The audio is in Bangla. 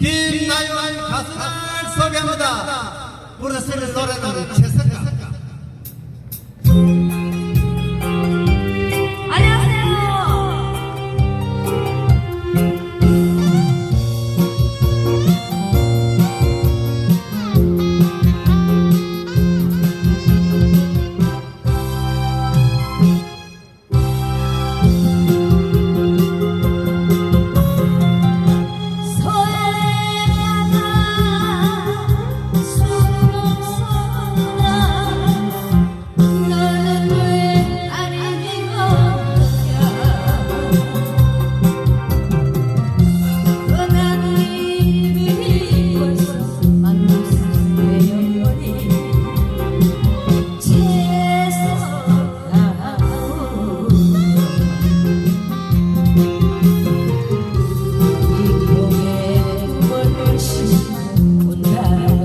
তিন নাই খাসনার সগে মদা পুরসের সরে না ছেসে Menschen und Welt.